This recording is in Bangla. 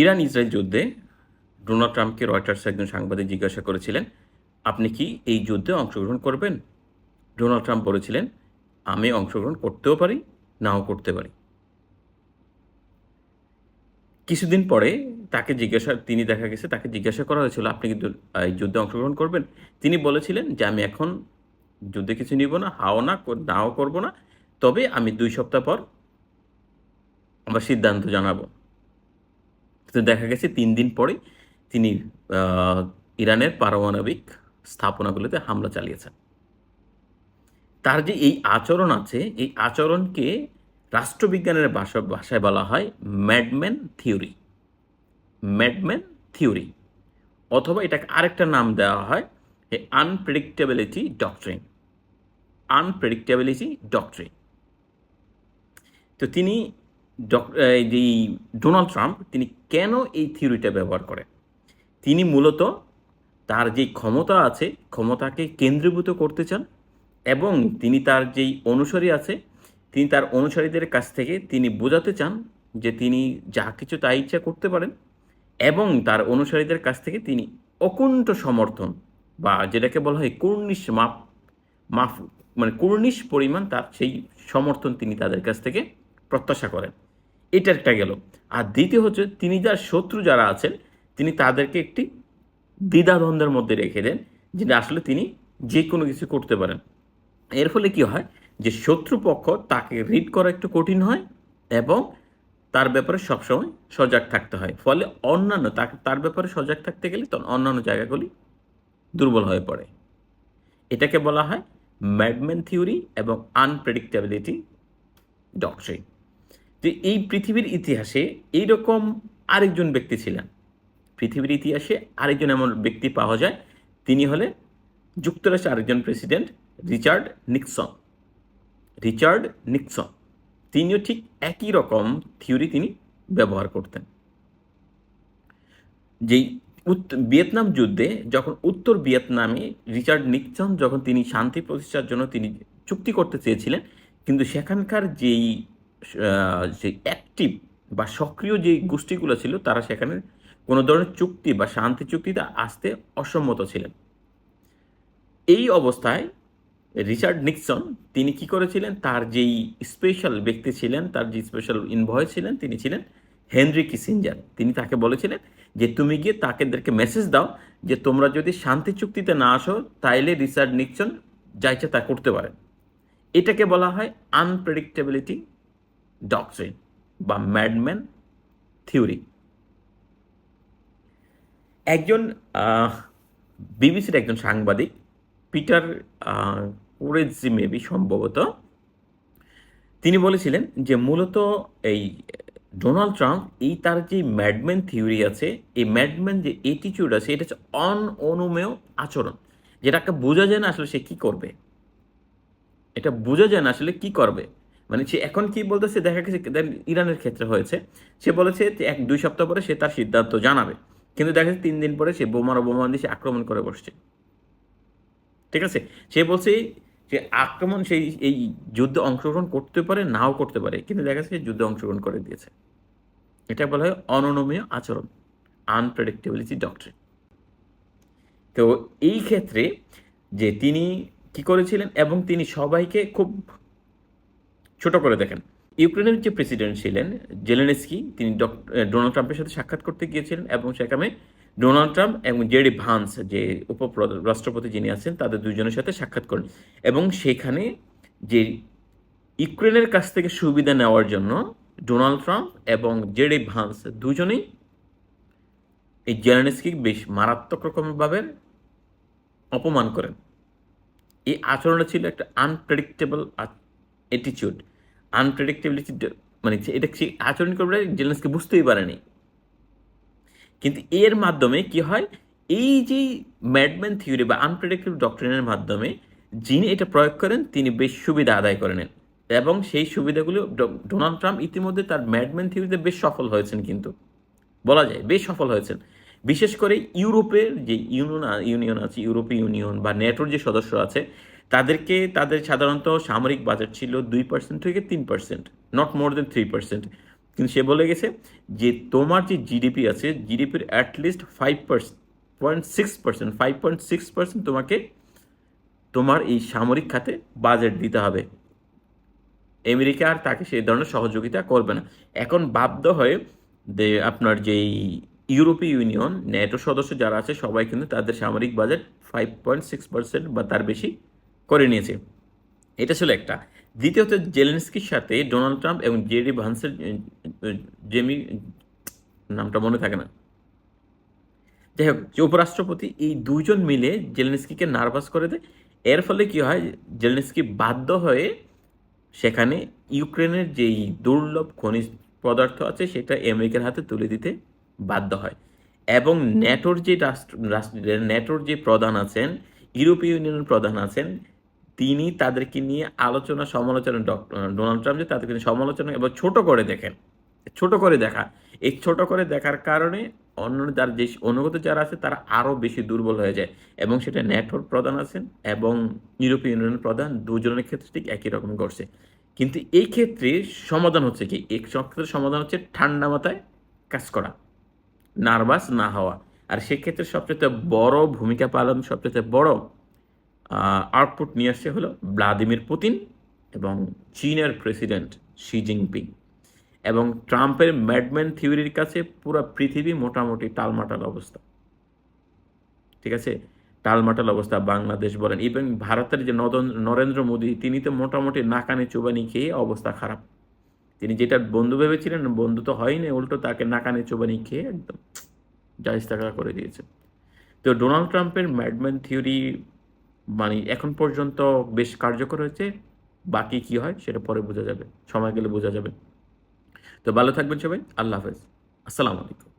ইরান ইসরায়েল যুদ্ধে ডোনাল্ড ট্রাম্পকে রয়টার্স একজন সাংবাদিক জিজ্ঞাসা করেছিলেন, আপনি কি এই যুদ্ধে অংশগ্রহণ করবেন? ডোনাল্ড ট্রাম্প বলেছিলেন, আমি অংশগ্রহণ করতেও পারি, নাও করতে পারি। কিছুদিন পরে তাকে জিজ্ঞাসা, তিনি দেখা গেছে, তাকে জিজ্ঞাসা করা হয়েছিল, আপনি কিন্তু এই যুদ্ধে অংশগ্রহণ করবেন? তিনি বলেছিলেন যে, আমি এখন যুদ্ধে কিছু নিব না, হাও না নাও করব না, তবে আমি দুই সপ্তাহ পর আমার সিদ্ধান্ত জানাব। তো দেখা গেছে, তিন দিন পরে তিনি ইরানের পারমাণবিক স্থাপনাগুলোতে হামলা চালিয়েছেন। তার যে এই আচরণ আছে, এই আচরণকে রাষ্ট্রবিজ্ঞানের ভাষা ভাষায় বলা হয় ম্যাডম্যান থিওরি। ম্যাডম্যান থিওরি, অথবা এটাকে আরেকটা নাম দেওয়া হয় আনপ্রেডিক্টেবিলিটি ডক্ট্রিন। আনপ্রেডিক্টেবিলিটি ডক্ট্রিন। তো তিনি ডক- এই যে ডোনাল্ড ট্রাম্প তিনি কেন এই থিওরিটা ব্যবহার করেন? তিনি মূলত তার যে ক্ষমতা আছে, ক্ষমতাকে কেন্দ্রীভূত করতে চান এবং তিনি তার যেই অনুসারী আছে, তিনি তার অনুসারীদের কাছ থেকে তিনি বোঝাতে চান যে তিনি যা কিছু তা ইচ্ছা করতে পারেন এবং তার অনুসারীদের কাছ থেকে তিনি অকুণ্ঠ সমর্থন বা যেটাকে বলা হয় কুর্নিশ মাপ, মাফ মানে কুর্নিশ পরিমাণ তার সেই সমর্থন তিনি তাদের কাছ থেকে প্রত্যাশা করেন। এটা একটা গেল। আর দ্বিতীয় হচ্ছে তিনি যার শত্রু যারা আছেন, তিনি তাদেরকে একটি দ্বিধাদ্বন্দ্বের মধ্যে রেখে দেন, যেটা আসলে তিনি যে কোনো কিছু করতে পারেন। এর ফলে কি হয় যে শত্রুপক্ষ তাকে রিড করা একটু কঠিন হয় এবং তার ব্যাপারে সবসময় সজাগ থাকতে হয়। ফলে অন্যান্য তার ব্যাপারে সজাগ থাকতে গেলে তখন অন্যান্য জায়গাগুলি দুর্বল হয়ে পড়ে। এটাকে বলা হয় ম্যাডম্যান থিওরি এবং আনপ্রেডিক্টেবিলিটি ডক্ট্রিন। তো এই পৃথিবীর ইতিহাসে এইরকম আরেকজন ব্যক্তি ছিলেন। পৃথিবীর ইতিহাসে আরেকজন এমন ব্যক্তি পাওয়া যায়, তিনি হলেন যুক্তরাষ্ট্রের আরেকজন president Richard Nixon. Richard Nixon, তিনিও ঠিক একই রকম থিওরি তিনি ব্যবহার করতেন। যেই ভিয়েতনাম যুদ্ধে যখন উত্তর ভিয়েতনামে রিচার্ড নিক্সন যখন তিনি শান্তি প্রতিষ্ঠার জন্য তিনি চুক্তি করতে চেয়েছিলেন, কিন্তু সেখানকার যেই যে অ্যাক্টিভ বা সক্রিয় যে গোষ্ঠীগুলো ছিল, তারা সেখানে কোনো ধরনের চুক্তি বা শান্তি চুক্তিতে আসতে অসম্মত ছিলেন। এই অবস্থায় রিচার্ড নিক্সন, তিনি কি করেছিলেন? তার যেই স্পেশাল ব্যক্তি ছিলেন, তার যে স্পেশাল ইনভয় ছিলেন, তিনি ছিলেন হেনরি কিসিঞ্জার। তিনি তাকে বলেছিলেন যে, তুমি গিয়ে তাকেদেরকে মেসেজ দাও যে, তোমরা যদি শান্তি চুক্তিতে না আসো, তাইলে রিচার্ড নিক্সন যা ইচ্ছা তা করতে পারেন। এটাকে বলা হয় আনপ্রেডিক্টেবিলিটি ডক্ট্রিন বা ম্যাডম্যান থিওরি একজন বিবিসির একজন সাংবাদিক, পিটার কোরেজি মেবি সম্ভবত, তিনি বলেছিলেন যে মূলত এই ডোনাল্ড ট্রাম্প, এই তার যে ম্যাডম্যান থিওরি আছে, এই ম্যাডম্যান যে এটিটিউড আছে, এটা হচ্ছে অন অনুমেয় আচরণ, যেটাকে বোঝা যায় না আসলে সে কি করবে। এটা বোঝা যায় না আসলে কি করবে। মানে সে এখন কি বলতেছে, দেখা গেছে ইরানের ক্ষেত্রে হয়েছে। সে বলেছে এক, দুই সপ্তাহ পরে সে তার সিদ্ধান্ত জানাবে। কিন্তু দেখা যাচ্ছে তিন দিন পরে সে বোমার বোমা দিয়ে সে আক্রমণ করে বসছে। ঠিক আছে? সে বলছে যে আক্রমণ সেই, এই যুদ্ধে অংশগ্রহণ করতে পারে, নাও করতে পারে। কিন্তু দেখা যাচ্ছে যুদ্ধে অংশগ্রহণ করে দিয়েছে। এটা বলা হয় অননমীয় আচরণ আনপ্রেডিক্টেবিলিটি ডক্ট্রিন তো এই ক্ষেত্রে যে তিনি কি করেছিলেন এবং তিনি সবাইকে খুব ছোট করে দেখেন। ইউক্রেনের যে প্রেসিডেন্ট ছিলেন, জেলেনস্কি, তিনি ডোনাল্ড ট্রাম্পের সাথে সাক্ষাৎ করতে গিয়েছিলেন এবং সেখানে ডোনাল্ড ট্রাম্প এবং জেডি ভান্স, যে উপ রাষ্ট্রপতি যিনি আছেন, তাদের দুজনের সাথে সাক্ষাৎ করেন এবং সেখানে যে ইউক্রেনের কাছ থেকে সুবিধা নেওয়ার জন্য ডোনাল্ড ট্রাম্প এবং জেডি ভান্স দুজনেই এই জেলেনস্কি বেশ মারাত্মক রকমভাবে অপমান করেন। এই আচরণটা ছিল একটা আনপ্রেডিক্টেবল অ্যাটিচিউড আনপ্রেডিক্টেবিলিটি মানে এটা আচরণ করবে জেলেন্সকে বুঝতেই পারেনি। কিন্তু এর মাধ্যমে কি হয়? এই যে ম্যাডম্যান থিওরি বা আনপ্রেডিক্টেবল ডক্টরিনের মাধ্যমে যিনি এটা প্রয়োগ করেন, তিনি বেশ সুবিধা আদায় করে নেন। এবং সেই সুবিধাগুলো ডোনাল্ড ট্রাম্প ইতিমধ্যে তার ম্যাডম্যান থিওরিতে বেশ সফল হয়েছেন কিন্তু। বলা যায়, বেশ সফল হয়েছেন। বিশেষ করে ইউরোপের যে ইউনিয়ন ইউনিয়ন আছে, ইউরোপীয় ইউনিয়ন বা নেটোর যে সদস্য আছে তাদেরকে, তাদের সাধারণত সামরিক বাজেট ছিল দুই পার্সেন্ট থেকে তিন percent not more than three percent কিন্তু সে বলে গেছে যে তোমার যে জিডিপি আছে জিডিপির at least five point six percent five point six percent তোমাকে, তোমার এই সামরিক খাতে বাজেট দিতে হবে। আমেরিকা আর তাকে সেই ধরনের সহযোগিতা করবে না। এখন বাধ্য হয়ে যে আপনার যেই ইউরোপীয় ইউনিয়ন ন্যাটো সদস্য যারা আছে, সবাই কিন্তু তাদের সামরিক budget five point six percent বা তার বেশি করে নিয়েছে। এটা ছিল একটা। দ্বিতীয়ত, জেলেন্সকির সাথে ডোনাল্ড ট্রাম্প এবং জেডি ভান্সের জেমি, নামটা মনে থাকে না। যাই হোক, যে উপরাষ্ট্রপতি এই দুজন মিলে জেলেনস্কিকে নার্ভাস করে দেয়, এর ফলে কি হয়, জেলেনস্কি বাধ্য হয়ে সেখানে ইউক্রেনের যেই দুর্লভ খনিজ পদার্থ আছে, সেটা আমেরিকার হাতে তুলে দিতে বাধ্য হয়। এবং ন্যাটোর যে রাষ্ট্র, ন্যাটোর যে প্রধান আছেন, ইউরোপীয় ইউনিয়নের প্রধান আছেন তিনি তাদেরকে নিয়ে আলোচনা সমালোচনা ডোনাল্ড ট্রাম্প যে তাদেরকে নিয়ে সমালোচনা এবং ছোট করে দেখেন, ছোট করে দেখা। এই ছোট করে দেখার কারণে অন্য যার যে অনুগত যারা আছে তারা আরও বেশি দুর্বল হয়ে যায় এবং সেটা ন্যাটোর প্রধান আছেন এবং ইউরোপীয় ইউনিয়নের প্রধান দুজনের ক্ষেত্রে ঠিক একই রকম করছে। কিন্তু এই ক্ষেত্রে সমাধান হচ্ছে কি? এই ক্ষেত্রে সমাধান হচ্ছে ঠান্ডা মাথায় কাজ করা, নার্ভাস না হওয়া। আর সেক্ষেত্রে সবচেয়ে বড় ভূমিকা পালন, সবচেয়ে বড় আউটপুট নিয়ে আসছে হলো ভ্লাদিমির পুতিন এবং চীনের প্রেসিডেন্ট শি জিনপিং এবং ট্রাম্পের ম্যাডম্যান থিওরির কাছে পুরো পৃথিবী মোটামুটি টালমাটাল অবস্থা। ঠিক আছে? টালমাটাল অবস্থা, বাংলাদেশ বলেন। এবং ভারতের যে নরেন্দ্র মোদী, তিনি তো মোটামুটি নাকানি চুবানি খেয়ে অবস্থা খারাপ। তিনি যেটা বন্ধু ভেবেছিলেন, বন্ধু তো হয়নি, উল্টো তাকে নাকানি চুবানি খেয়ে একদম জাহিস্তাকা করে দিয়েছে। তো ডোনাল্ড ট্রাম্পের ম্যাডম্যান থিওরি মানে এখন পর্যন্ত বেশ কার্যকর হয়েছে। বাকি কি হয় সেটা পরে বোঝা যাবে। সময় গেলে বোঝা যাবে। তো ভালো থাকবেন সবাই। আল্লাহ হাফেজ। আসসালামু আলাইকুম।